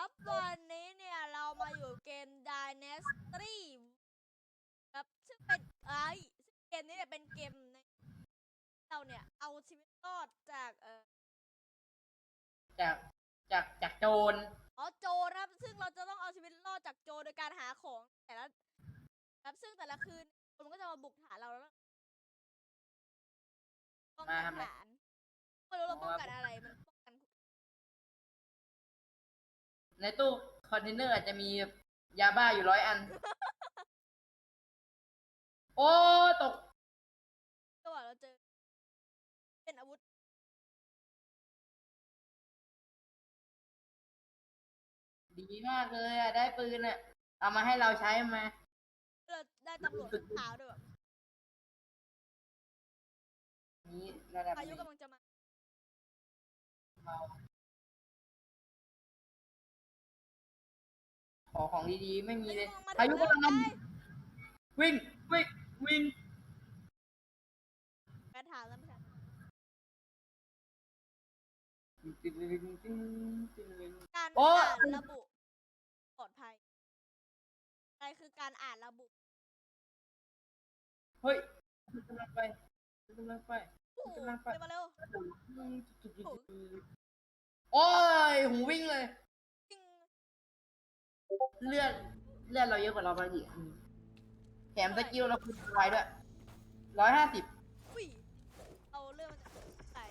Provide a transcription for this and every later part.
ครับวันนี้เนี่ยเรามาอยู่เกม Dynasty ครับซึ่งเป็นไอ้ยซึ่งเกมนี้เนี่ยเป็นเกมในเราเนี่ยเอาชีวิตรอดจากเอ่อจากจากจากโจรอ๋อโจรครับ ซึ่งเราจะต้องเอาชีวิตรอดจากโจรโดยการหาของแต่ละครับซึ่งแต่ละคืนมันก็จะมาบุกฐานเราแล้วป้องกันฐานไม่รู้เราป้องกันอะไรมัน ในตู้คอนเทนเนอร์อาจจะมียาบ้าอยู่ร้อยอัน โอ้ตก ก็ว่าเราเจอ เป็นอาวุธ ดีมากเลยอะได้ปืนอะเอามาให้เราใช้มาเราได้ตำรวจเท้าด้วยแบบนี้ระดับพายุนี้กำลังจะมาเรา อของดีๆ ไม่มีเลยมาพายุกำลังมามาวิ่งวิ่งวิ่งกระถางแล้วไม่ใช่การโอ้อ่านระบุปลอดภัยอะไรคือการอ่านระบุ เฮ้ยกำลังไปกำลังไปโอ้โหกำลังไปเร็วมาเร็วโอ้ยหูวิ่งเลยจริง เลือดเลือดเราเยอะกว่าเราไปอีกอืมแถมสกิลเราคูณไวด้วยร้อยห้าสิบอุ้ยเอาเรื่องมันจะใส่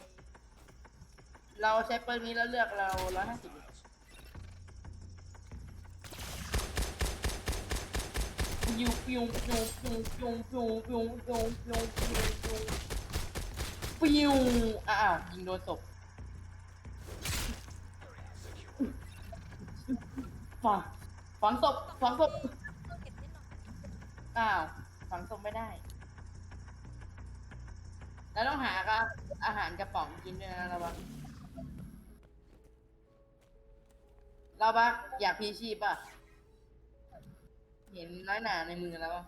เราใช้ปืนนี้แล้วเลือกเราร้อยห้าสิบปิวปิวปิวปิวปิวปิวปิวปิวปิวปิวปิวปิวอ้าวยิงโดนศพฝัง ฝังศพฝังศพเก็บนิดหน่อยอ้าวฝังศพไม่ได้ แล้วต้องหาครับอาหารกระป๋องกินด้วยนะเราบักเราบักอยากพีชีพป่ะ เห็นน้อยหนาในมือแล้วปะ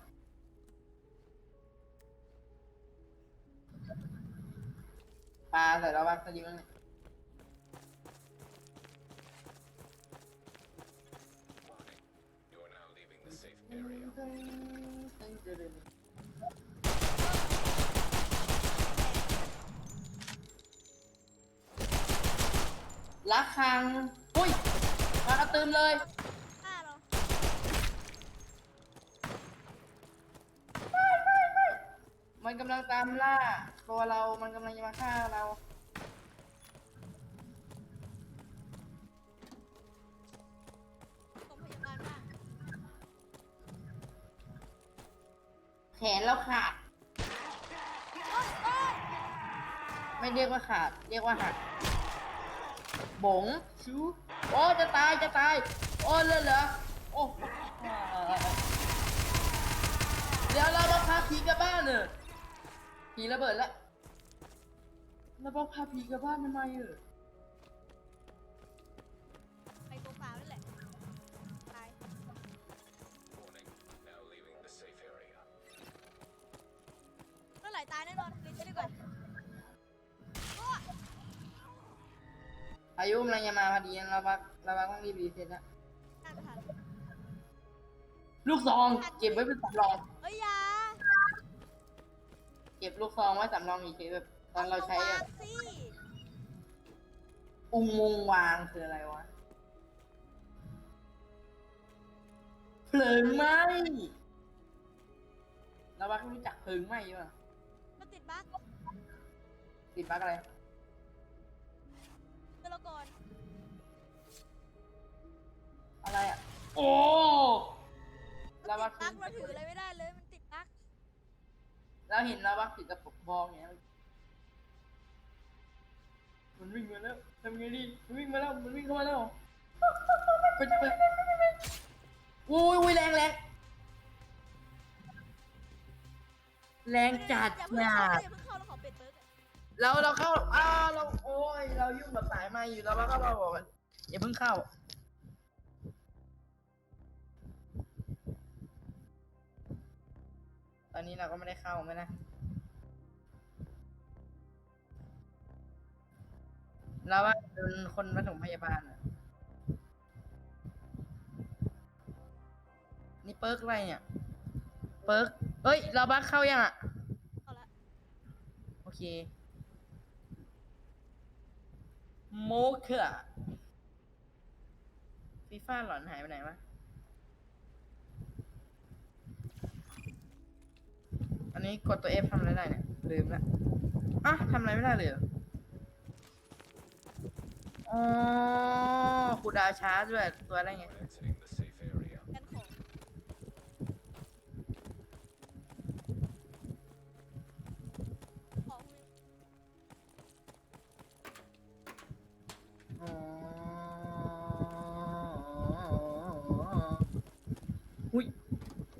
ปลาใส่เราบักจะดีมั้งเนี่ ละครังอุ้ยมากระตืมเลย ฆ่าเรามันกำลังตามล่า ตัวเรา มันกำลังจะมาฆ่าเรา แขนเราขาด ไม่เรียกว่าขาด เรียกว่าหักบงชูโอ้จะตายจะตาย โอ้เลยเหรอโอ้เดี๋ยวเรามาพาผีกลับบ้านเนอะผีระเบิดแล้วเรามาพาผีกลับบ้านทำไมเออ ไหร่ตายแน่นอนรีบไปดีกว่าโอ๊ยอายุกำลังจะมาพอดีเราบักเราบักต้องรีบรีเซ็ตนะน่าจะทันลูกซอง เก็บไว้เป็นสำรอง เอ้ยอยาเก็บลูกซองไว้สำรองอีกทีแบบตอนเราใช้อแบวาบงสิอุโมงค์วางคืออะไรวะเพลิงไหม้เราว่ารู้จักเพลิงไหม้ป่ะมันติดบั๊ก ติดบั๊กอะไรเจอเราก่อนอะไรอะ โอ้มันเราติว่าดบั๊กเราถืออะไรไม่ได้เลย มันติดบั๊กเราเห็นเราว่าติดกระปุกบองเนี่ยมันวิ่งมาแล้วทำไงดีมันวิ่งมาแล้ว มันวิ่งเข้ามาแล้วไปไปอุ้ยอุ้ยแรงแรงแรงจัดอย่าเพิ่งเข้าจัดอย่าเพิ่งเข้า เราเราเข้าอ้าเราโอ้ยเรายุ่งกับสายไมาอยู่แล้วเราก็เราบอกกันอย่าเพิ่งเข้า ตอนนี้เราก็ไม่ได้เข้าไหมนะ เราว่าเป็นคนปฐมพยาบาลอะเปิร์กอะไรเนี่ย เปิร์กเอ้ย เราบักเข้ายังอะเอาละ โอเค โมเคอะฟีฟ่าหลอนหายไปไหนวะอันนี้กดตัว F ทำอะไรได้เนี่ย ลืมละอะทำอะไรไม่ได้เลยเหรออ๋อคูดาวช้าด้วย ตัวอะไรเงี้ย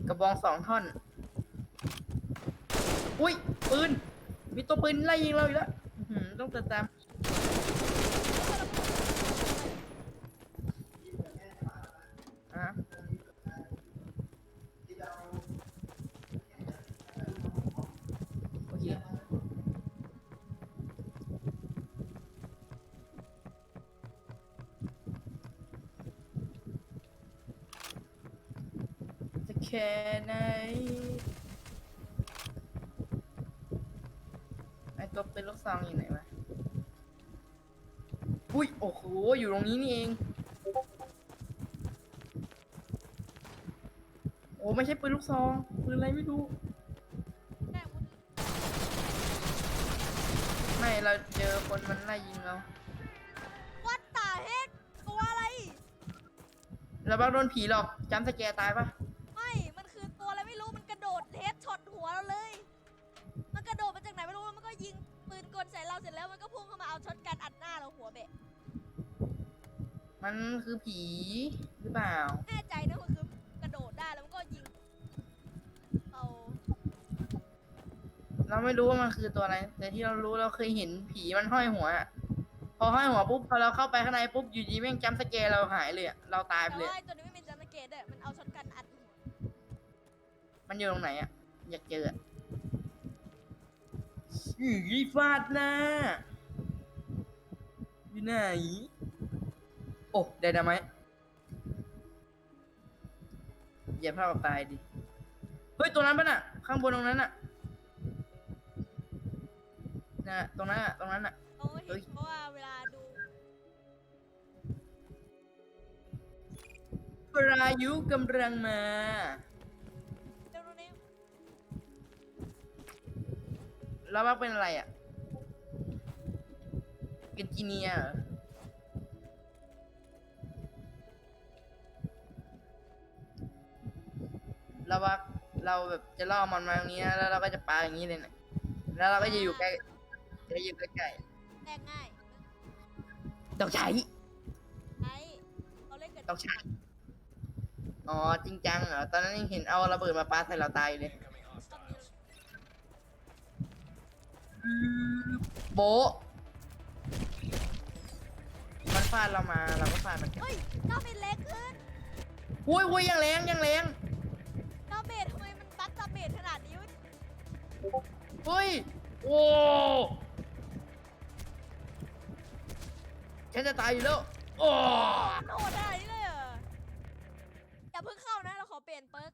กระบองสองท่อน อุ้ยปืน มีตัวปืนไล่ยิงเราอีกแล้วต้องติดตามอะโอเค จะ แค่ไหนไอตัวเป็นลูกซองอยู่ไหนวะอุ้ยโอ้โหอยู่ตรงนี้นี่เองโอ้ไม่ใช่ปืนลูกซองปืนอะไรไม่รู้แน่มุดไม่เราเจอคนมันไล่ยิงเราวัดตาเฮกตัวอะไร แล้วบ้าโดนผีหลอกจำสแกร์ตายปะ ยิงปืนกลใส่เราเสร็จแล้วมันก็พุ่งเข้ามาเอาช็อตกันอัดหน้าเราหัวเบะมันคือผีหรือเปล่า แน่ใจนะมันคือกระโดดได้แล้วมันก็ยิงเอาเราไม่รู้ว่ามันคือตัวอะไร แต่ที่เรารู้เราเคยเห็นผีมันห้อยหัวอะพอห้อยหัวปุ๊บพอเราเข้าไปข้างในปุ๊บอยู่ดีแม่งจำสแกร์เราหายเลยอะเราตายไปแต่เลยว่าไอ้ตัวนี้ไม่เป็นจัมป์เกตด้วยมันเอาช็อตกันอัดหัวมันอยู่ตรงไหนอะอยากเจออะ อื้อรีฟาดหน้าอยู่ไหนโอ้ไดนาไมต์อย่าพลาดกับตายดิ เฮ้ย ตัวนั้นปะน่ะ ข้างบนตรงนั้นน่ะน่ะตรงนั้นน่ะตรงนั้นน่ะเราก็เฮ้เห็ยนเพราะว่าเวลาดูปรายุกำลังมา แล้วว่าเป็นอะไรอะเกนจิเนียเหรอเราว่าเราแบบจะล่อมันมาตรงนี้นะแล้วเราก็จะปาอย่างนี้เลยนะแล้วเราก็จะอยู่ใกล้จะอยู่ใกล้แลกง่ายๆต้องใช้ใช้เราเล่นกันต้องใช้อ๋อจริงจังเหรอตอนนั้นยังเห็นเอาระเบิดมาปาใส่เราตายอยู่เลย โบะมันฟาดเรามาเราก็ฟาดมันกันเฮ้ยดาเมจเล็กขึ้นอุ้ยอุ้ยยังแรงยังแรงดาเมจทำไมมันบัฟดาเมจขนาดนี้วะเฮ้ยโอ้ฉันจะตายอยู่แล้วโอ้มันโหดขนาดนี้เลยเหรออย่าเพิ่งเข้านะเราขอเปลี่ยนเปิร์ก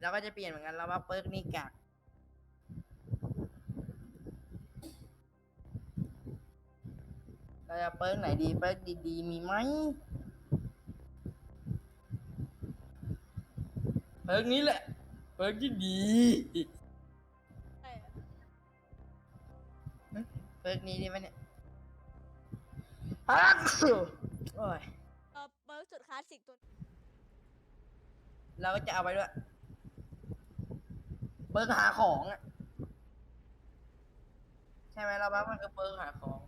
เราก็จะเปลี่ยนเหมือนกันเราว่าเปิร์กนี่กาก เราจะเปิร์กไหนดี เปิร์กดีๆ มีไหมเปิร์กนี้แหละ เปิร์กที่ดีเออเปิร์กนี้ดีไหมเนี่ยอ้าวโอ้ย เออเปิร์กจุดคลาสสิกตัวเราก็จะเอาไปด้วยเปิร์กหาของอะใช่ไหมเราบ้ามันคือเปิร์กหาของ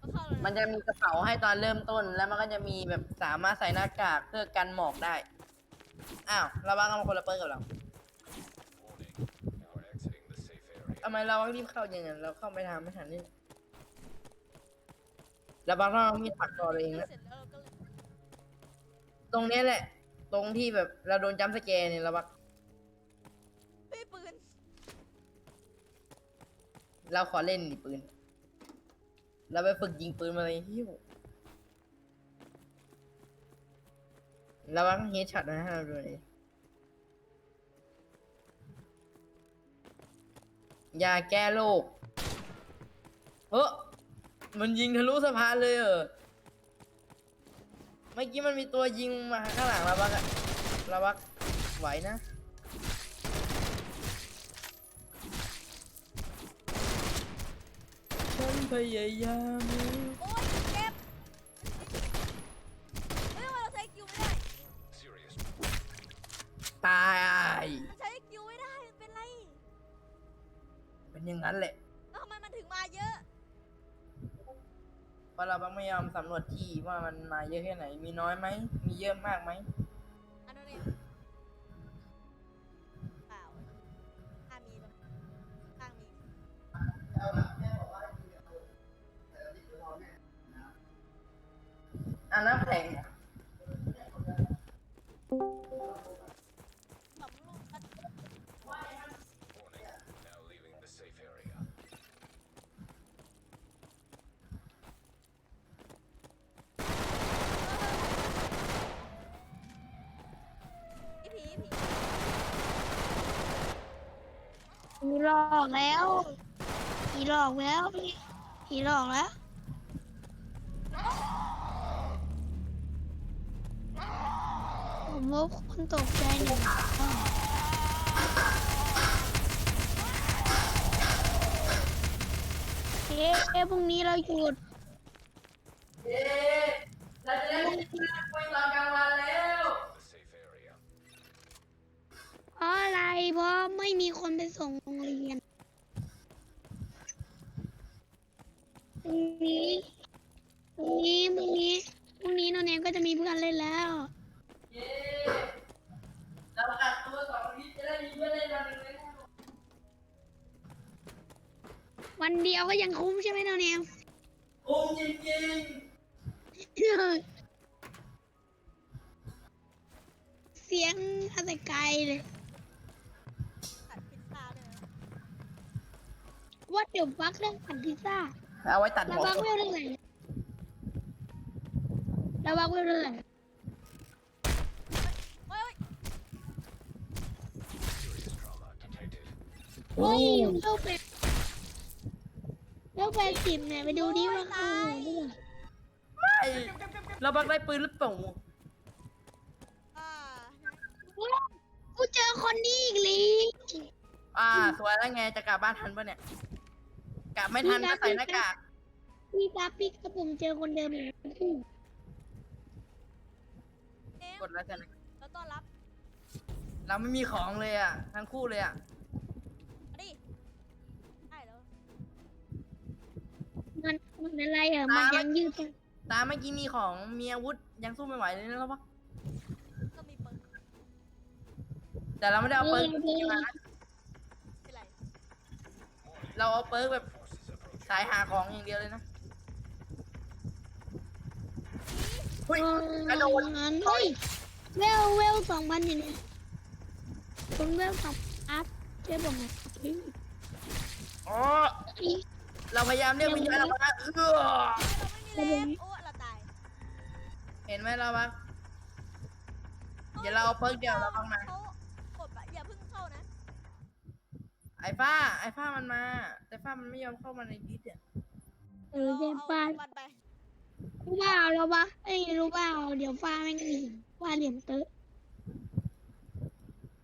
ก็เข้าเลย มันจะมีกระเป๋าให้ตอนเริ่มต้น แล้วมันก็จะมีแบบสามารถใส่หน้ากากเพื่อกันหมอกได้ อ้าวเราบ้ากันคนละเปิร์กกับเรา Warning. Now we're exiting the safe area. ทำไมเรารีบเข้าอย่างนั้นเราเข้าไม่ทันไม่ทันนี่เราบ้าเรามีผักตัวเองนะเสร็จแล้วเราก็เลยตรงเนี้ยแหละ ตรงที่แบบเราโดนจัมป์สแกร์เนี่ยเราบ้าเฮ้ยปืน เราขอเล่นดิปืน เราไปฝึกยิงปืนมาเลยฮิ้วระวังเฮดช็อตนะให้เราดูเลยยาแก้โรคเฮ้อมันยิงทะลุสะพานเลยเหรอเมื่อกี้มันมีตัวยิงมาข้างหลังเราบักอะเราบักไหวนะ ฉัน พยายามโอ้ยเจ็บเฮ้ยทำไมเราใช้คิวไม่ได้ Serious. ตายมันใช้คิวไม่ได้มันเป็นไรเป็นอย่างนั้นแหละแล้วทำไมมันถึงมาเยอะเพราะเราบักไม่ยอมสำรวจที่ว่ามันมาเยอะแค่ไหน มีน้อยไหมมีเยอะมากไหม น้ำแข็งอะสำรวจกัน Warning. Now leaving the safe area. พี่ผีผีผีหลอกแล้วผีหลอกแล้วพี่ผีหลอกแล้ว ว่าคนตกใจหนึ่งเอ๊ะเอ๊ะพรุ่งนี้เราหยุดเย้เราจะได้ไม่ต้องคุยตอนกลางวันแล้ว The safe area. เพราะอะไรเพราะไม่มีคนไปส่งโรงเรียนพรุ่งนี้พรุ่งนี้พรุ่งนี้พรุ่งนี้น้องเนมก็จะมีเพื่อนเล่นแล้วเย้เรากักตั วสองอาทิตย์จะได้มีเพื่อนเล่นวันหนึ่งเลยนะวันเดียวก็ยังคุ้มใช่ไหมน้องเนมคุ้มจริงเสียงอะไรไกลเลยผัดพิซซ่าด้วยนะว่าเดี๋ยวฟักเรื่องผัดพิซซ่าๆเอาไว้ตัดแล้วหัววักเวลเท่าไหร่แล้ววักเวลเท่าไหร่ เฮ้ย Serious trauma detected. เฮ้ยเวลแปดเวลแปดสิบเนี่ยไปดูดิว่าเขาหัวเท่าไหร่ไม่เราบักได้ปืนหรือเปล่าอ่าว้าวกูเจอคนนี้อีกลีอ่าสวยแล้วไงจะกลับบ้านทันปะเนี่ยกลับไม่ทันก็ใส่หน้ากากพี่กราฟิกกับผมเจอคนเดิมอีกเอ๊ะกดแล้วกันเราต้อนรับ เราไม่มีของเลยอะทั้งคู่เลยอะ มันมันอะไรอะ มันยังยืดตามเมื่อกี้มีของมีอาวุธยังสู้ไม่ไหวเลยนะเราปะก็มีเปิดแต่เราไม่ได้เอาเปิร์กนี้มานะเป็นไรเราเอาเปิร์กแบบ Forces approaching. สายหาของอย่างเดียวเลยนะเฮ้ยกระโดดเฮ้ยเวลเวลสองพันอยู่เนี่ยคุณเวลสองอัพเจ๊บอกไงพี่อ๋อ เราพยายามเรียกวิญญาณออกมาเออเราไม่มีเลฟโอ้เราตายเห็นไหมเราปะ เดี๋ยวเราเอาเปิร์กเดียวเราเข้ามา ขกดแบบอย่าเพิ่งเข้านะไอ้ฟ้า ไอ้ฟ้ามันมา แต่ฟ้ามันไม่ยอมเข้ามาในดิสอะเออเจ๊ฟ้ามันไปรู้เปล่าเราปะเอ้ยรู้เปล่าเดี๋ยวฟ้าแม่งหนีฟ้าเหลี่ยมเตอะ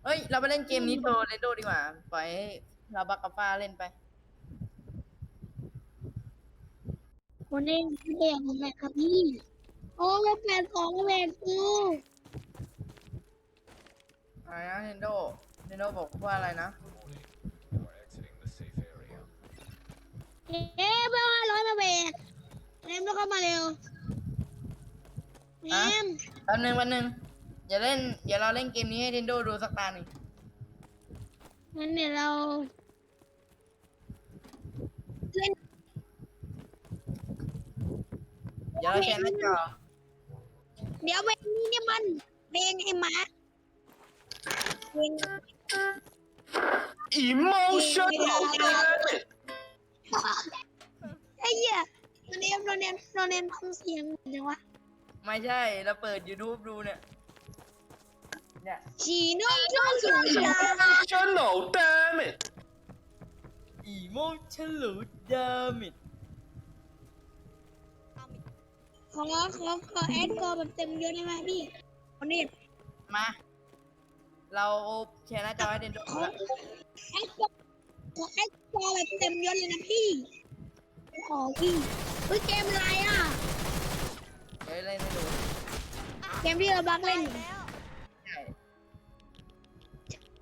เฮ้ย เราไปเล่นเกมนี้โทรเลโดดีกว่า ปล่อยให้เราบักกับฟ้าเล่นไป คนเองเด็กผมแบบครับพี่ โอ้แปดสองแปดกูอะไรนะเนนโดเนนโดบอกว่าอะไรนะ Warning. You are exiting the safe area. เอ๊ะเบลห้าร้อยมาเบรกเนมต้องเข้ามาเร็วเนมแป๊บนึงแป๊บนึงอย่าเล่นเดี๋ยวเราเล่นเกมนี้ให้เนนโดดูสักตาหนึ่งงั้นเดี๋ยวเราเล่น เดี๋ยวเราแชร์หน้าจอเดี๋ยวเพลงนี้เนี่ยมันเพลงไอ้หมาเพลง Emotional damage. ไอ้เหี้ยโนเนมโนเนมโนเนมทำเสียงเหมือนจังวะไม่ใช่เราเปิด YouTube ดูเนี่ยเนี่ยฉีโน่โน่ฉีดา Emotional damn it อีโมชันลูดามิดเอ อขอขอแอดกอแบบเต็มยศได้ไหมพี่คนนี้มา เราแชร์หน้าจอให้เดนดูขอแอดกอขอแอดกอแบบเต็มยศเลยนะพี่ขอพี่เฮ้ยเกมอะไรอะ เฮ้ยเล่นให้ดูเกมที่เราบักได้เล่นแล้ว ใช่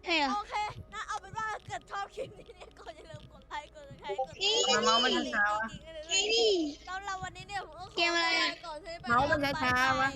ใช่เหรอ โอเคนะเอาเป็นว่าเกิดชอบคลิปนี้เนี่ยก็อย่าลืม กดไลค์กดแชร์กดนี่ทำไมเมาส์มันช้าๆวะไอ้นี่แล้วเราวันนี้เนี่ยผมก็ขอเกมอะไรอะลาก่อนใช่ไหมเมาส์มันช้าๆวะ